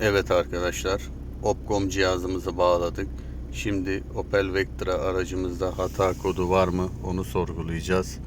Evet arkadaşlar, Opcom cihazımızı bağladık. Şimdi Opel Vectra aracımızda hata kodu var mı onu sorgulayacağız.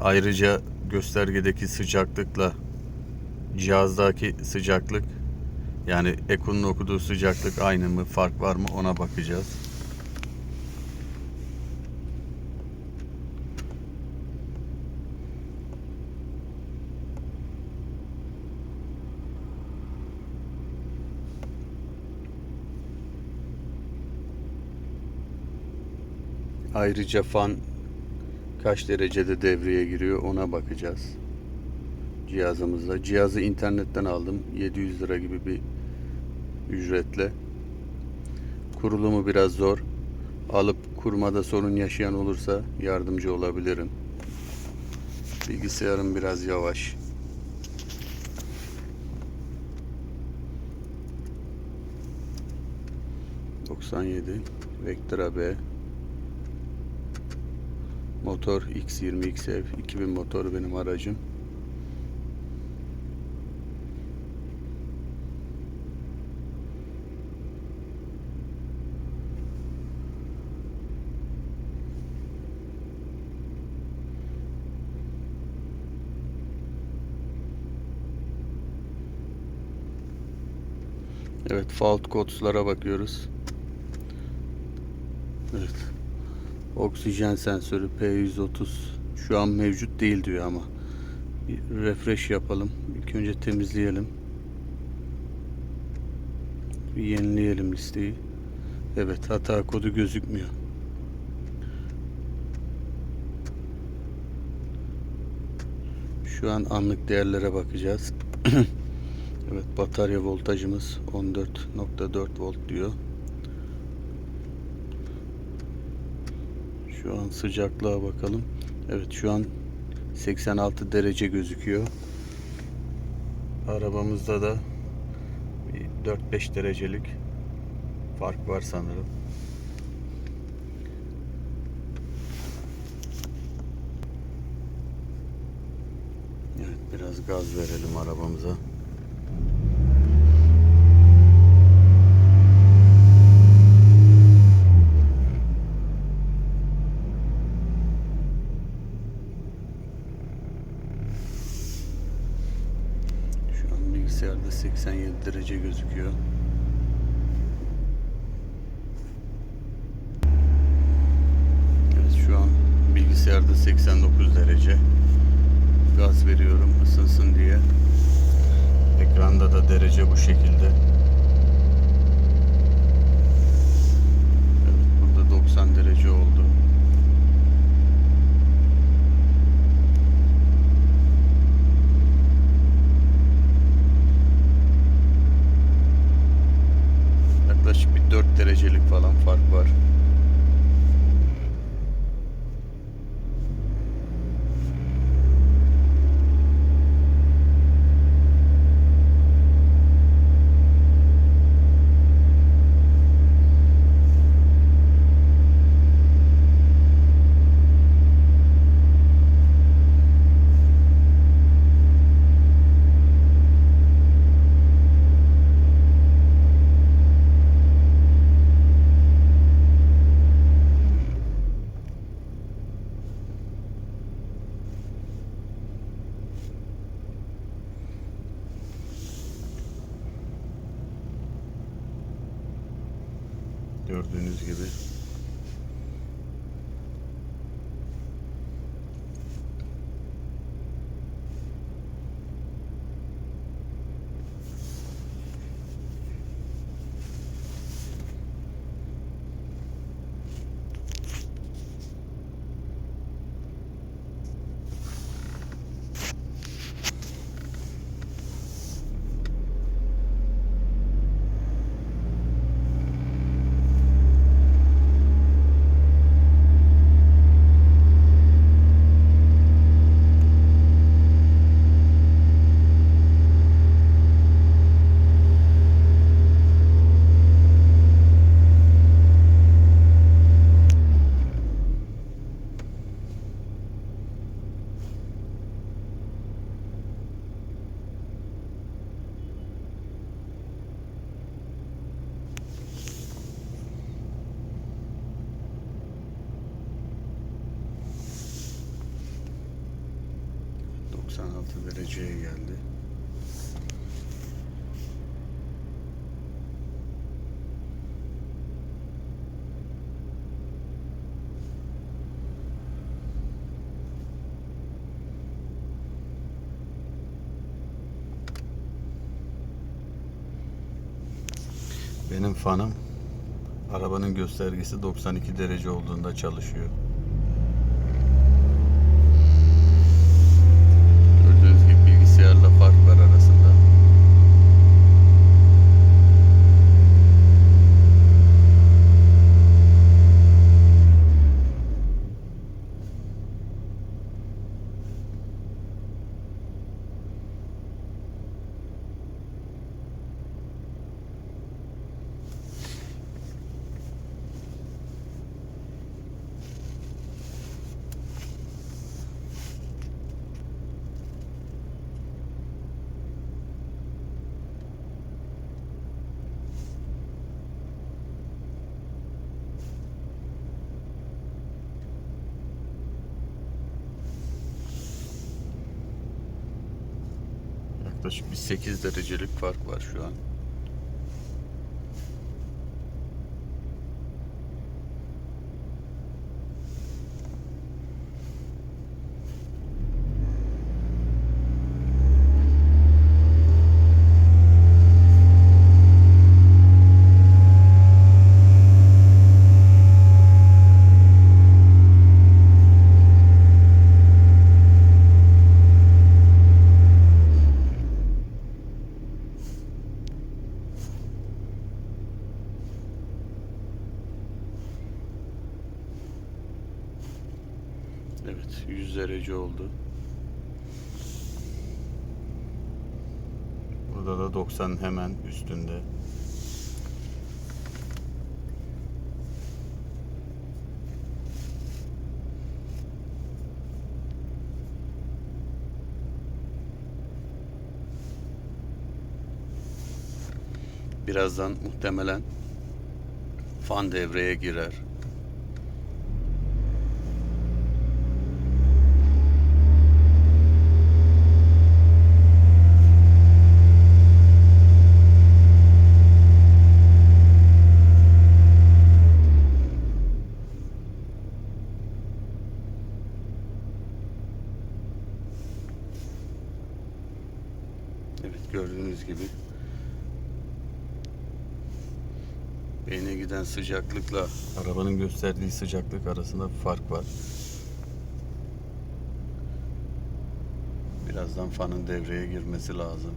Ayrıca göstergedeki sıcaklıkla cihazdaki sıcaklık yani Ekun'un okuduğu sıcaklık aynı mı, fark var mı ona bakacağız. Ayrıca fan kaç derecede devreye giriyor ona bakacağız. Cihazımızda. Cihazı internetten aldım. 700 lira gibi bir ücretle. Kurulumu biraz zor. Alıp kurmada sorun yaşayan olursa yardımcı olabilirim. Bilgisayarım biraz yavaş. ...97... Vectra B... Motor X20 XF 2000 motor benim aracım. Evet, fault codes'lara bakıyoruz. Evet. Oksijen sensörü P130 şu an mevcut değil diyor ama. Bir refresh yapalım. İlk önce temizleyelim. Bir yenileyelim listeyi. Evet, hata kodu gözükmüyor. Şu an anlık değerlere bakacağız. evet, batarya voltajımız 14.4 volt diyor. Şu an sıcaklığa bakalım. Evet şu an 86 derece gözüküyor. Arabamızda da bir 4-5 derecelik fark var sanırım. Evet biraz gaz verelim arabamıza. Şu an bilgisayarda 87 derece gözüküyor. Evet şu an bilgisayarda 89 derece. Gaz veriyorum ısınsın diye. Ekranda da derece bu şekilde. Gördüğünüz gibi. 96 dereceye geldi. Benim fanım arabanın göstergesi 92 derece olduğunda çalışıyor. Gördüğünüz gibi bilgisayarla fark var arasında. Yaklaşık bir 8 derecelik fark var şu an. Evet 100 derece oldu. Burada da 90 hemen üstünde. Birazdan muhtemelen fan devreye girer. Evet gördüğünüz gibi beyne giden sıcaklıkla arabanın gösterdiği sıcaklık arasında bir fark var. Birazdan fanın devreye girmesi lazım.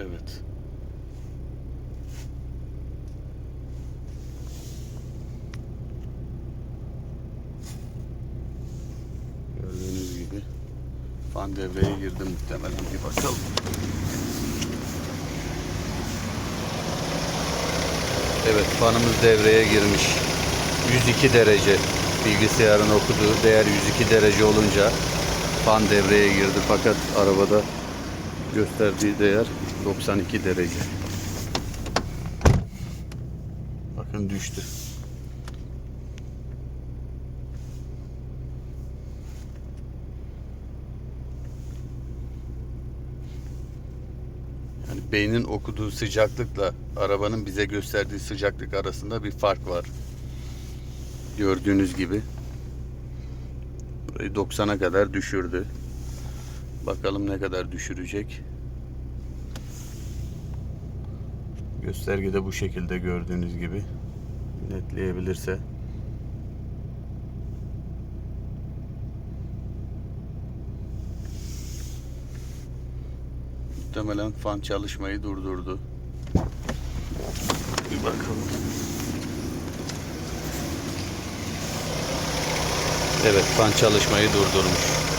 Evet. Gördüğünüz gibi fan devreye girdi muhtemelen bir bakalım. Evet fanımız devreye girmiş. 102 derece bilgisayarın okuduğu değer 102 derece olunca fan devreye girdi fakat arabada gösterdiği değer 92 derece. Bakın düştü. Beynin okuduğu sıcaklıkla arabanın bize gösterdiği sıcaklık arasında bir fark var. Gördüğünüz gibi. Burayı 90'a kadar düşürdü. Bakalım ne kadar düşürecek. Göstergede bu şekilde gördüğünüz gibi netleyebilirse muhtemelen fan çalışmayı durdurdu. Bir bakalım. Evet fan çalışmayı durdurmuş.